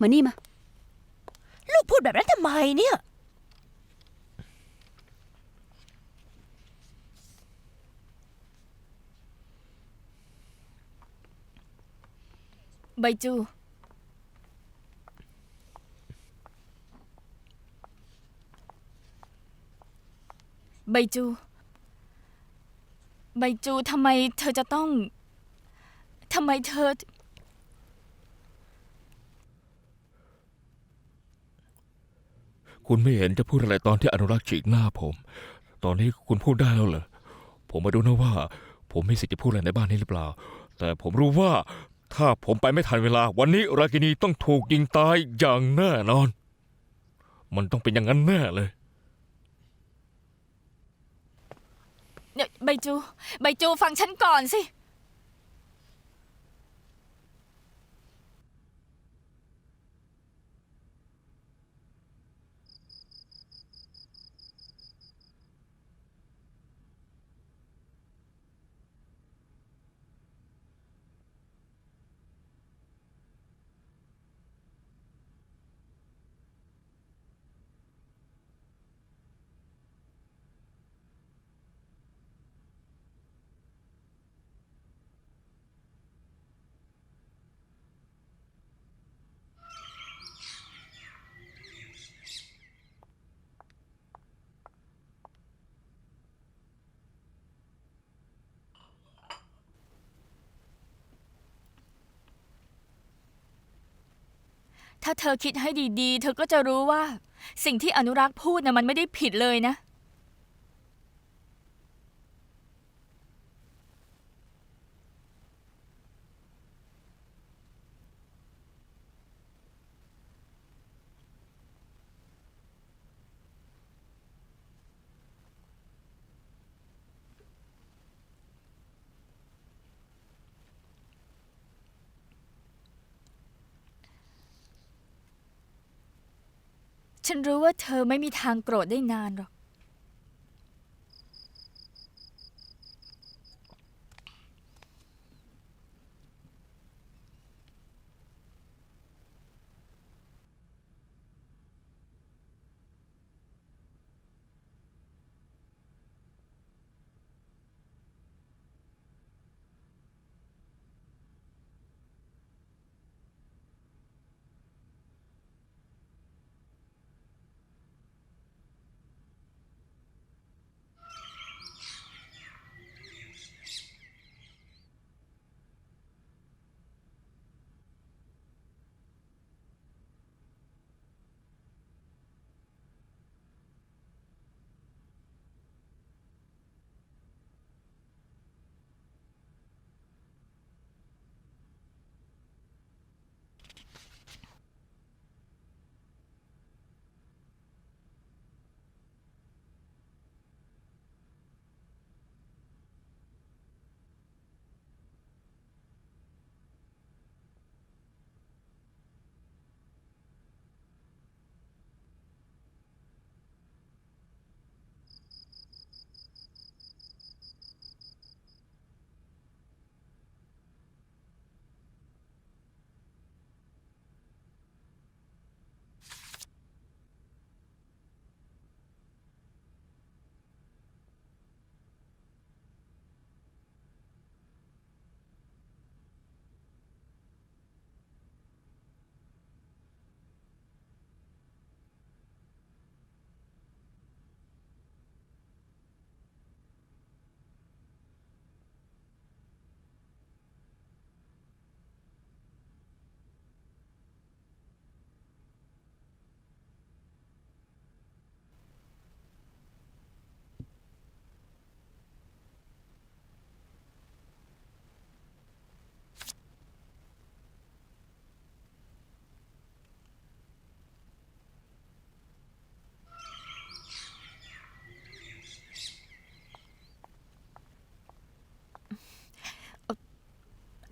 มานี่มา ลูกพูดแบบนั้นทำไมเนี่ย ใบจู ใบจู ใบจูทำไมเธอจะต้อง ทำไมเธอ คุณไม่เห็นจะพูดอะไรตอนที่อนุรักษ์ฉีกหน้าผม ตอนนี้คุณพูดได้แล้วเหรอ ผมมาดูนะว่า ผมมีสิทธิ์จะพูดอะไรในบ้านนี้หรือเปล่า แต่ผมรู้ว่าถ้าผมไปไม่ทันเวลา วันนี้รากินีต้องถูกยิงตายอย่างแน่นอน มันต้องเป็นอย่างนั้นแน่เลย เนี่ยใบจู ใบจูฟังฉันก่อนสิ ถ้าเธอคิดให้ดีๆ เธอก็จะรู้ว่า สิ่งที่อนุรักษ์พูดนะมันไม่ได้ผิดเลยนะ ฉันรู้ว่าเธอไม่มีทางโกรธได้นานหรอก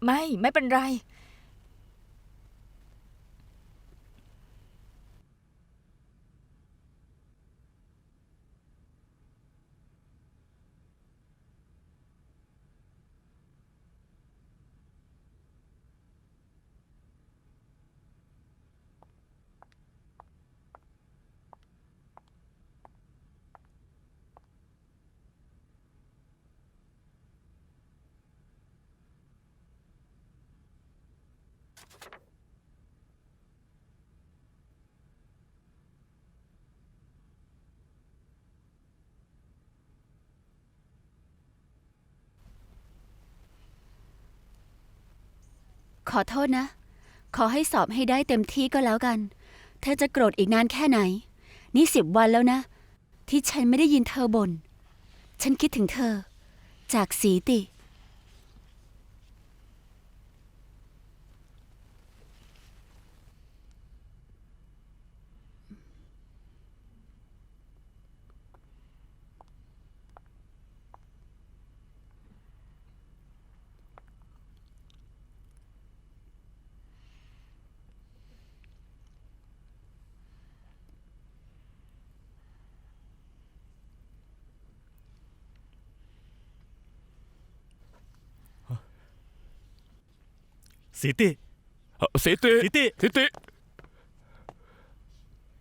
ไม่ไม่เป็นไร อโทษนะ ขอให้สอบให้ได้เต็มที่ก็แล้วกัน เธอจะโกรธอีกนานแค่ไหน นี่สิบวันแล้วนะ ที่ฉันไม่ได้ยินเธอบ่น ฉันคิดถึงเธอ จากสีติ สีติเอ่อสิติสิติสิติ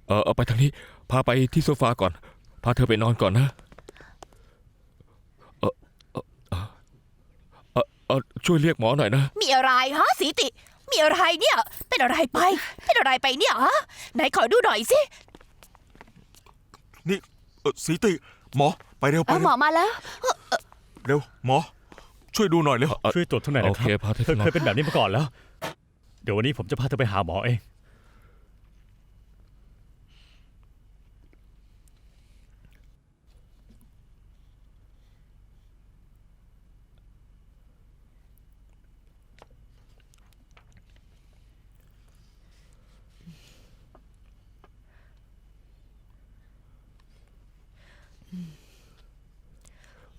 เออเอาไปทางนี้ พาไปที่โซฟาก่อน พาเธอไปนอนก่อนนะเออเออเออเออเออช่วยเรียกหมอหน่อยนะ มีอะไรฮะสีติ มีอะไรเนี่ย เป็นอะไรไป เป็นอะไรไปเนี่ยฮะไหนขอดูหน่อยสินี่เออสีติ หมอ ไปเร็วเอไปอหมเร็อวมาแล้ว เร็วหมอ ช่วยดูหน่อยเร็วช่วยตรวจเท่าไหร่อยโอนะคเครับพาเธอเธไปอนอเคนยเป็นแบบนี้มาก่อนแล้ว เดี๋ยววันนี้ผมจะพาเธอไปหาหมอเอง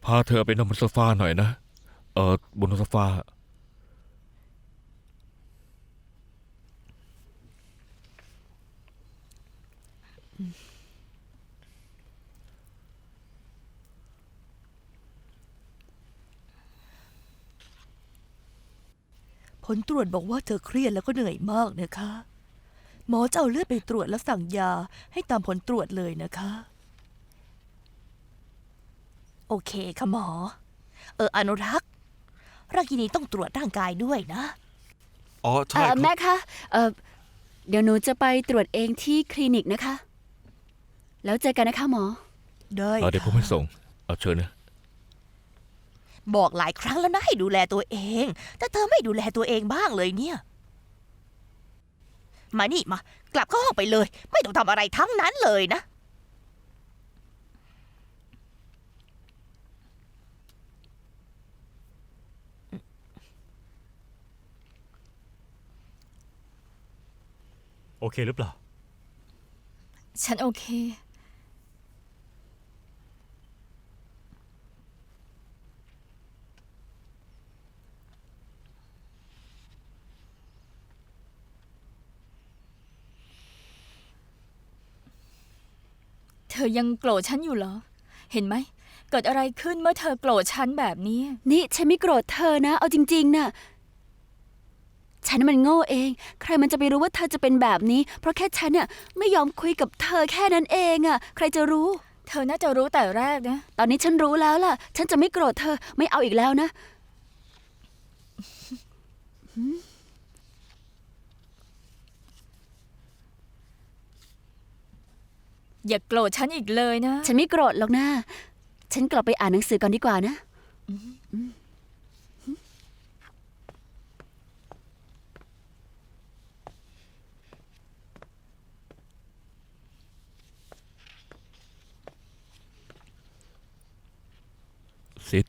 พาเธอไปนอนบนโซฟาหน่อยนะ เออบนโซฟาผลตรวจบอกว่าเธอเครียดแล้วก็เหนื่อยมากนะคะ หมอจะเอาเลือดไปตรวจแล้วสั่งยาให้ตามผลตรวจเลยนะคะ โอเคค่ะหมอ เอออนุรักษ์ รากินีต้องตรวจร่างกายด้วยนะ อ๋อเอใช่อครับ แม่คะเออเดี๋ยวหนูจะไปตรวจเองที่คลินิกนะคะ แล้วเจอกันนะคะหมอ ได้ เออเดี๋ยวผมค่ะให้ส่ง เอาเชิญนะ บอกหลายครั้งแล้วนะให้ดูแลตัวเอง แต่เธอไม่ดูแลตัวเองบ้างเลยเนี่ย มานี่มา กลับเข้าห้องไปเลย ไม่ต้องทำอะไรทั้งนั้นเลยนะ โอเคหรือเปล่า ฉันโอเค เธอยังโกรธฉันอยู่เหรอ เห็นไหม เกิดอะไรขึ้นเมื่อเธอโกรธฉันแบบนี้ นี่ฉันไม่โกรธเธอนะ เอาจริงๆนะ ฉันมันโง่เอง ใครมันจะไปรู้ว่าเธอจะเป็นแบบนี้ เพราะแค่ฉันเนี่ยไม่ยอมคุยกับเธอแค่นั้นเองอะใครจะรู้ เธอน่าจะรู้แต่แรกนะ ตอนนี้ฉันรู้แล้วล่ะ ฉันจะไม่โกรธเธอไม่เอาอีกแล้วนะ อย่าโกรธฉันอีกเลยนะ ฉันไม่โกรธหรอกนะ ฉันกลับไปอ่านหนังสือก่อนดีกว่านะสิ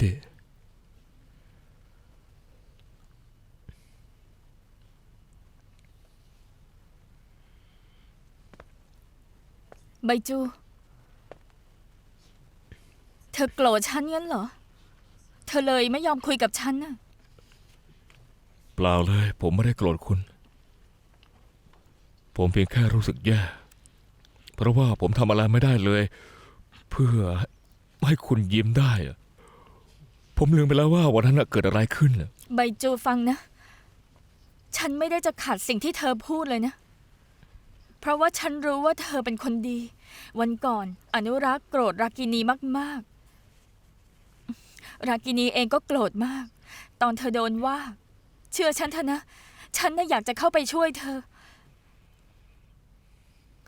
ติใบจู เธอโกรธฉันงั้นเหรอ เธอเลยไม่ยอมคุยกับฉันน่ะ เปล่าเลย ผมไม่ได้โกรธคุณ ผมเพียงแค่รู้สึกแย่ เพราะว่าผมทำอะไรไม่ได้เลย เพื่อให้คุณยิ้มได้อะ ผมลืมไปแล้วว่าวันนั้นน่ะเกิดอะไรขึ้นน่ะใบจูฟังนะ ฉันไม่ได้จะขัดสิ่งที่เธอพูดเลยนะ เพราะว่าฉันรู้ว่าเธอเป็นคนดี วันก่อนอนุรักษ์โกรธรากินีมากๆ รากินีเองก็โกรธมาก ตอนเธอโดนว่า เชื่อฉันเถอะนะ ฉันน่ะอยากจะเข้าไปช่วยเธอ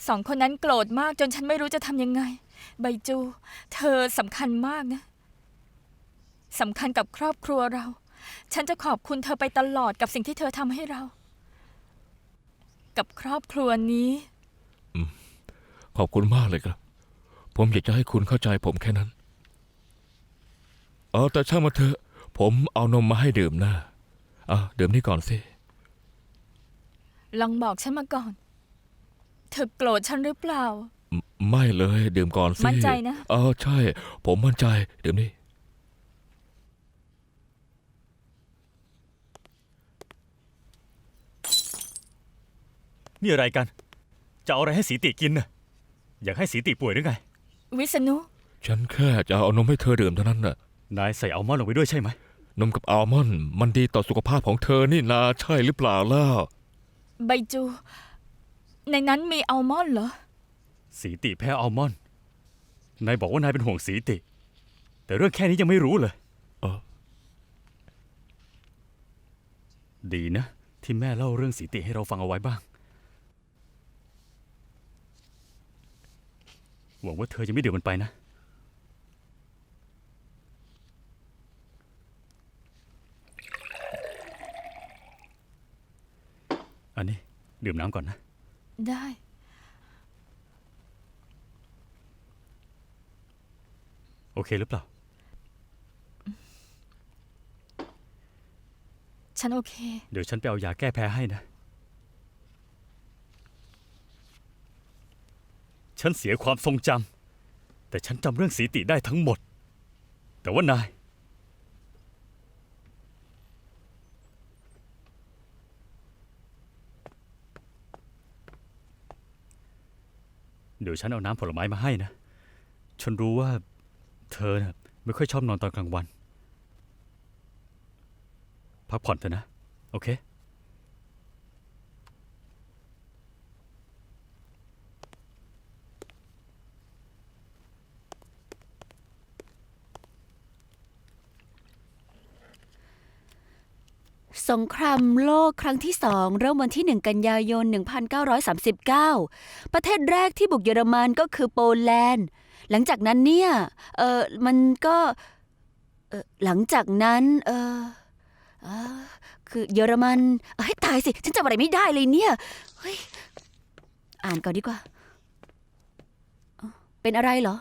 สองคนนั้นโกรธมากจนฉันไม่รู้จะทำยังไง ใบจู เธอสำคัญมากนะ สำคัญกับครอบครัวเรา ฉันจะขอบคุณเธอไปตลอดกับสิ่งที่เธอทำให้เรา กับครอบครัวนี้ ขอบคุณมากเลยครับ ผมอยากจะให้คุณเข้าใจผมแค่นั้น เออแต่ช่างมาเถอะ ผมเอานมมาให้ดื่มนะอะดื่มนี่ก่อนสิ ลองบอกฉันมาก่อน เธอโกรธฉันหรือเปล่า ไม่ไม่เลย ดื่มก่อนสิมั่นใจนะ เออใช่ ผมมั่นใจ ดื่มนี่ นี่อะไรกัน จะเอาอะไรให้สีติกินน่ะ อยากให้สีติป่วยหรือไง วิษณุ ฉันแค่จะเอานมให้เธอดื่มเท่านั้นน่ะ นายใส่อัลมอนด์ลงไปด้วยใช่ไหม นมกับอัลมอนด์มันดีต่อสุขภาพของเธอนี่นาใช่หรือเปล่าล่ะ ใบจู ในนั้นมีอัลมอนด์เหรอ สีติแพ้อัลมอนด์ นายบอกว่านายเป็นห่วงสีติ แต่เรื่องแค่นี้ยังไม่รู้เลยเออดีนะ ที่แม่เล่าเรื่องสีติให้เราฟังเอาไว้บ้าง หวังว่าเธอจะไม่ดื่มมันไปนะ อันนี้ดื่มน้ำก่อนนะ ได้ โอเคหรือเปล่า ฉันโอเค เดี๋ยวฉันไปเอายาแก้แพ้ให้นะ ฉันเสียความทรงจำแต่ฉันจำเรื่องสีติได้ทั้งหมด แต่ว่านาย เดี๋ยวฉันเอาน้ำผลไม้มาให้นะ ฉันรู้ว่า เธอนะไม่ค่อยชอบนอนตอนกลางวัน พักผ่อนเถอะนะ โอเค สงครามโลกครั้งที่สองเริ่มวันที่ 1 กันยายน 1939 ประเทศแรกที่บุกเยอรมันก็คือโปแลนด์ หลังจากนั้นเนี่ย เออมันก็เออหลังจากนั้น เออเออคือเยอรมันเอ้ยตายสิ ฉันจำอะไรไม่ได้เลยเนี่ย เฮ้ย อ่านก่อนดีกว่าเอ้าเป็นอะไรเหรอ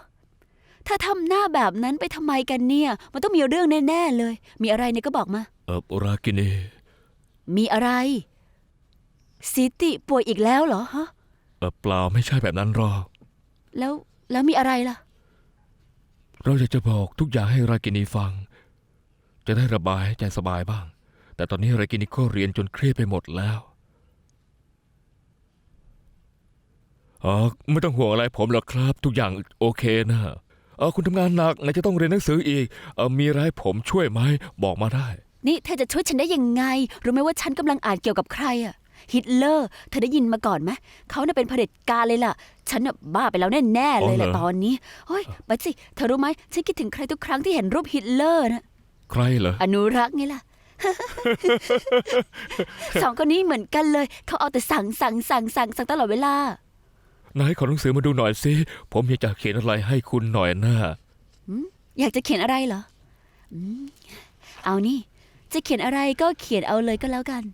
ถ้าทำหน้าแบบนั้นไปทำไมกันเนี่ย มันต้องมีเรื่องแน่ ๆ เลย มีอะไรเนี่ยก็บอกมา เออรากินี มีอะไรสิติป่วยอีกแล้วเหรอฮะ เออเปล่าไม่ใช่แบบนั้นหรอก แล้วแล้วมีอะไรล่ะ เราอยากจะบอกทุกอย่างให้รากินีฟัง จะได้ระบายใจสบายบ้าง แต่ตอนนี้รากินีก็เรียนจนเครียดไปหมดแล้วอ๋อไม่ต้องห่วงอะไรผมหรอกครับ ทุกอย่างโอเคนะเออคุณทำงานหนักไหนจะต้องเรียนหนังสืออีกเออมีอะไรให้ผมช่วยไหมบอกมาได้ นี่เธอจะช่วยฉันได้ยังไง รู้ไหมว่าฉันกำลังอ่านเกี่ยวกับใครอะฮิตเลอร์ เธอได้ยินมาก่อนไหมเขาน่ะเป็นเผด็จการเลยล่ะ ฉันน่ะบ้าไปแล้วแน่ๆเลยแหละอ๋อเหรอ ตอนนี้เฮ้ยไปสิเธอรู้ไหมฉันคิดถึงใครทุกครั้งที่เห็นรูปฮิตเลอร์นะ ใครเหรอ อนุรักษ์ไงล่ะ สองคนนี้เหมือนกันเลย เขาเอาแต่สั่งสั่งสั่งสั่งสั่งตลอดเวลา นายขอหนังสือมาดูหน่อยสิ ผมอยากจะเขียนอะไรให้คุณหน่อยนะอยากจะเขียนอะไรเหรออืมเอานี่ จะเขียนอะไรก็เขียนเอาเลยก็แล้วกัน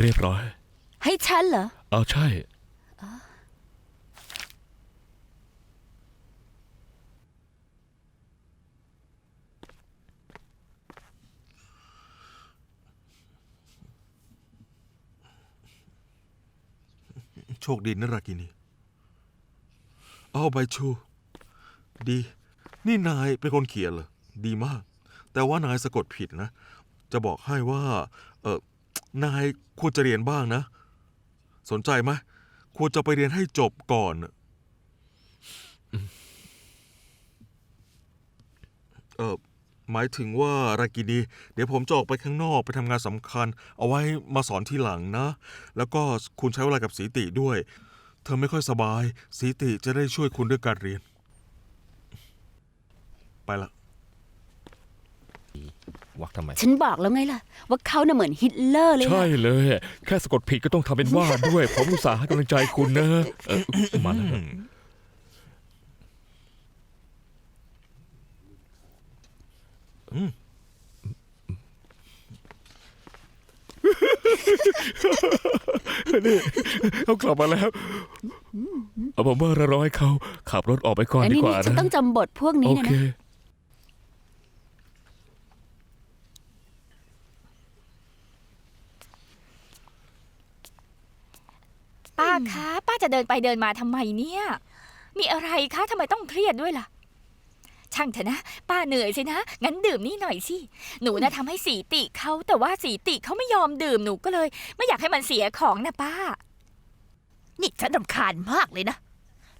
เรียบร้อย ให้ฉันเหรอ เอาใช่ โชคดีนะรากินีเอาใบชู ดี นี่นายเป็นคนเขียนเหรอ ดีมาก แต่ว่านายสะกดผิดนะ จะบอกให้ว่า เออนายควรจะเรียนบ้างนะ สนใจไหมควรจะไปเรียนให้จบก่อน เออ หมายถึงว่ารากินีเดี๋ยวผมจะออกไปข้างนอกไปทำงานสำคัญ เอาไว้มาสอนทีหลังนะ แล้วก็คุณใช้เวลากับสีติด้วย เธอไม่ค่อยสบาย สีติจะได้ช่วยคุณด้วยการเรียน ไปละ วักทำไม ฉันบอกแล้วไงล่ะ ว่าเขาน่ะเหมือนฮิตเลอร์เลยใช่นะเลย แค่สะกดผิดก็ต้องทำเป็นว่าด้วย ผมอุตส่าห์ให้กำลังใจคุณนะเออมาแล้วนี่ เขากลับมาแล้ว เอาผมว่าเรารอให้เขาขับรถออกไปก่อนอันดีนี้กว่าฉันนะต้องจำบทพวกโอนี้นะเค นะป้าคะ ป้าจะเดินไปเดินมาทำไมเนี่ย มีอะไรคะทำไมต้องเครียดด้วยล่ะ ช่างเถอะนะ ป้าเหนื่อยสินะ งั้นดื่มนี่หน่อยสิ หนูนะทำให้สีติเขาแต่ว่าสีติเขาไม่ยอมดื่มหนูก็เลย ไม่อยากให้มันเสียของนะป้า นี่ฉันรำคาญมากเลยนะ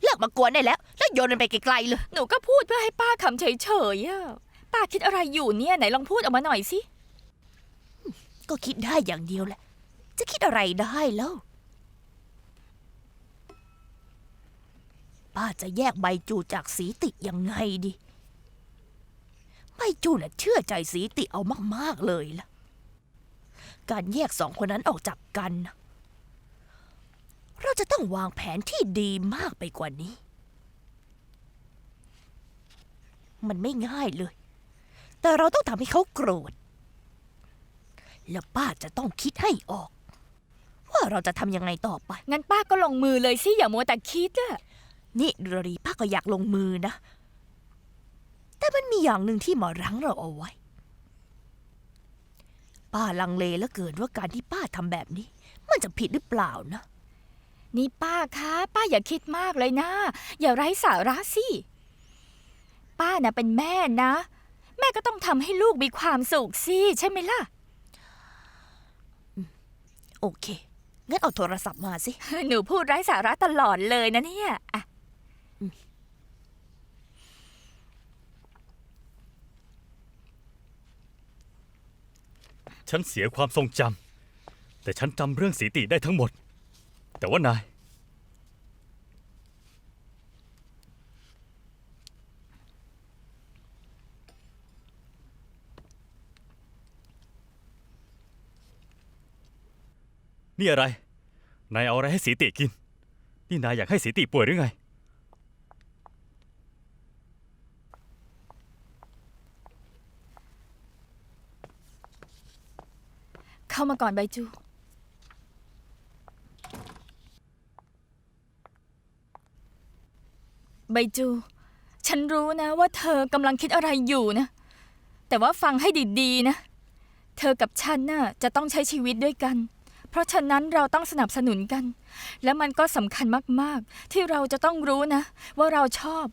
เลิกมากวนได้แล้ว แล้วโยนมันไปไกลๆเลย หนูก็พูดเพื่อให้ป้าคำเฉยๆอะป้าคิดอะไรอยู่เนี่ยไหนลองพูดออกมาหน่อยสิ ก็คิดได้อย่างเดียวแหละ จะคิดอะไรได้แล้ว ป้าจะแยกใบจูจากสีติยังไงดี ใบจูน่ะเชื่อใจสีติเอามากๆเลยล่ะ การแยกสองคนนั้นออกจากกันน่ะเราจะต้องวางแผนที่ดีมากไปกว่านี้ มันไม่ง่ายเลย แต่เราต้องทำให้เขาโกรธ แล้วป้าจะต้องคิดให้ออก ว่าเราจะทำยังไงต่อไป งั้นป้าก็ลงมือเลยสิ อย่ามัวแต่คิดอะนี่เรือรีป้าก็อยากลงมือนะ แต่มันมีอย่างหนึ่งที่มารั้งเราเอาไว้ ป้าลังเลเหลือเกินว่าการที่ป้าทำแบบนี้ มันจะผิดหรือเปล่านะ นี่ป้าคะป้าอย่าคิดมากเลยนะ อย่าไร้สาระสิ ป้าน่ะเป็นแม่นะ แม่ก็ต้องทำให้ลูกมีความสุขสิใช่ไหมล่ะ โอเค งั้นเอาโทรศัพท์มาสิ หนูพูดไร้สาระตลอดเลยนะเนี่ยอะ ฉันเสียความทรงจำแต่ฉันจำเรื่องสีติได้ทั้งหมด แต่ว่านาย นี่อะไร นายเอาอะไรให้สีติกิน นี่นายอยากให้สีติป่วยหรือไงามาก่อนใบจู ใบจู ฉันรู้นะว่าเธอกำลังคิดอะไรอยู่นะ แต่ว่าฟังให้ดีๆนะ เธอกับฉันน่ะจะต้องใช้ชีวิตด้วยกัน เพราะฉะนั้นเราต้องสนับสนุนกัน และมันก็สำคัญมากๆ ที่เราจะต้องรู้นะ ว่าเราชอบ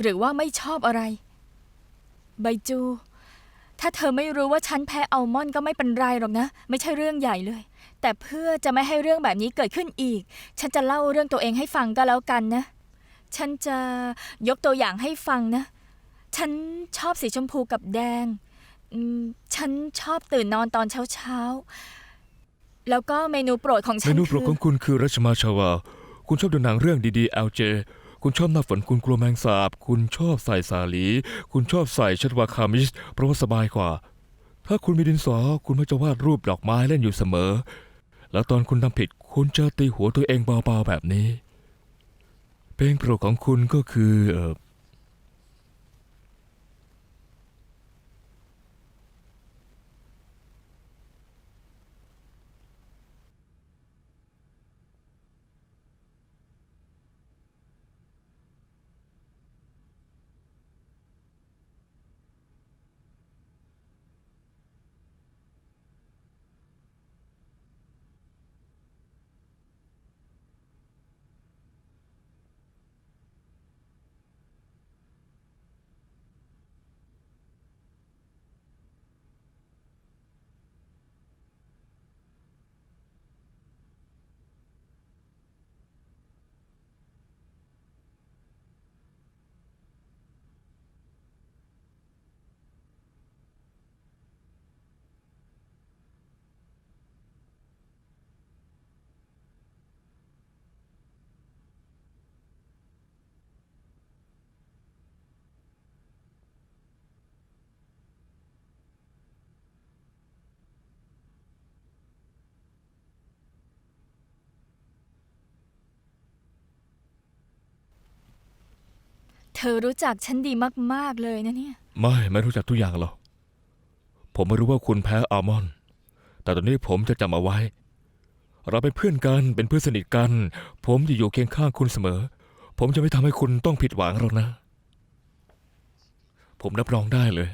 หรือว่าไม่ชอบอะไร ใบจู ถ้าเธอไม่รู้ว่าฉันแพ้อัลมอนด์ก็ไม่เป็นไรหรอกนะ ไม่ใช่เรื่องใหญ่เลย แต่เพื่อจะไม่ให้เรื่องแบบนี้เกิดขึ้นอีก ฉันจะเล่าเรื่องตัวเองให้ฟังก็แล้วกันนะ ฉันจะยกตัวอย่างให้ฟังนะ ฉันชอบสีชมพูกับแดงอืมฉันชอบตื่นนอนตอนเช้าเช้าๆแล้วก็เมนูโปรดของเมฉันนูโปรดของคุณคือรัชมาชาวา คุณชอบดูหนังเรื่องดีๆ LJ คุณชอบหน้าฝนคุณกลัวแมงสาบ คุณชอบใส่สาลี คุณชอบใส่ชัดวาคามิช เพราะว่าสบายกว่า ถ้าคุณมีดินสอ คุณมักจะวาดรูปดอกไม้เล่นอยู่เสมอ แล้วตอนคุณทำผิด คุณจะตีหัวตัวเองเบาๆแบบนี้ เพลงโปรดของคุณก็คือเออ เธอรู้จักฉันดีมากๆเลยนะเนี่ย ไม่ไม่รู้จักทุกอย่างหรอก ผมไม่รู้ว่าคุณแพ้อัลมอนด์แต่ตอนนี้ผมจะจำเอาไว้ เราเป็นเพื่อนกันเป็นเพื่อนสนิทกัน ผมจะอยู่เคียงข้างคุณเสมอ ผมจะไม่ทำให้คุณต้องผิดหวังหรอกนะ ผมรับรองได้เลย